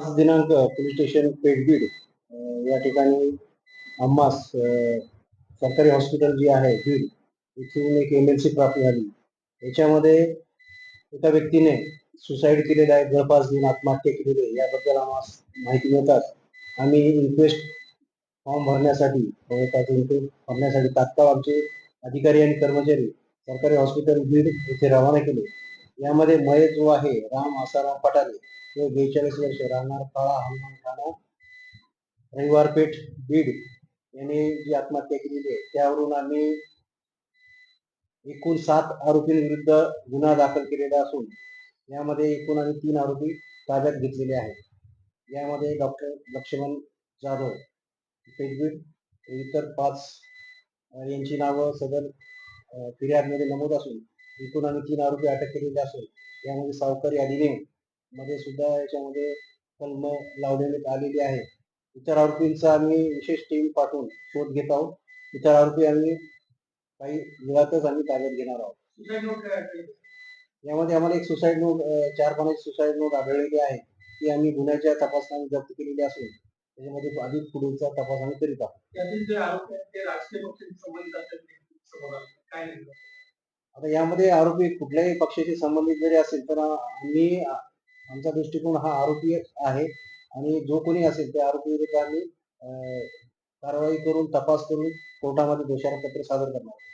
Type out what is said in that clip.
आज दिनांक police station Peth Beed या ठिकाणी आम्हास सरकारी हॉस्पिटल जी आहे बीड इथून एक एम एल सी प्राप्त झाली. याच्यामध्ये एका व्यक्तीने सुसाईड केलेलं आहे जवळपास दिन आत्महत्या केलेली आहे. याबद्दल आम्हाला माहिती मिळतात. आम्ही इन्क्वेस्ट फॉर्म भरण्यासाठी भरण्यासाठी तात्काळ आमचे अधिकारी आणि कर्मचारी सरकारी हॉस्पिटल बीड येथे रवाना केले. यामध्ये मय जो आहे राम आसाराम पटाले तो बेचाळीस वर्ष राहणार काळा हनुमान खाना रविवार पेठ बीड यांनी जी आत्महत्या केलेली आहे त्यावरून आम्ही एकूण सात आरोपींविरुद्ध गुन्हा दाखल केलेला असून यामध्ये एकूण आम्ही तीन आरोपी ताब्यात घेतलेले आहेत. यामध्ये डॉक्टर लक्ष्मण जाधव पेठबीड इतर पाच यांची नावं सदर फिर्यादमध्ये नमूद असून एकूण आम्ही तीन आरोपी अटक केलेले असून यामध्ये सावकारी अधिनियम मध्ये सुद्धा याच्यामध्ये कलम लावण्यात आलेली आहे. इतर आरोपींचा आम्ही विशेष टीम पाठवून शोध घेत आहोत. इतर आरोपी आम्ही काही वेळातच आम्ही ताब्यात घेणार आहोत. यामध्ये आम्हाला एक सुसाईड नोट चार पाण्याची सुसाईड नोट आढळलेली आहे. ती आम्ही गुन्ह्याच्या तपासनाने जप्त केलेली असून त्याच्यामध्ये अधिक पुढीलचा तपास आम्ही करीत आहोत. आता यामध्ये आरोपी कुठल्याही पक्षाशी संबंधित जरी असेल तर आम्ही आमचा दृष्टिकोन हा आरोपी आहे आणि जो कोणी असेल त्या आरोपी विरुद्ध आम्ही कारवाई करून तपास करून कोर्टामध्ये दोषारोपपत्र सादर करणार आहोत.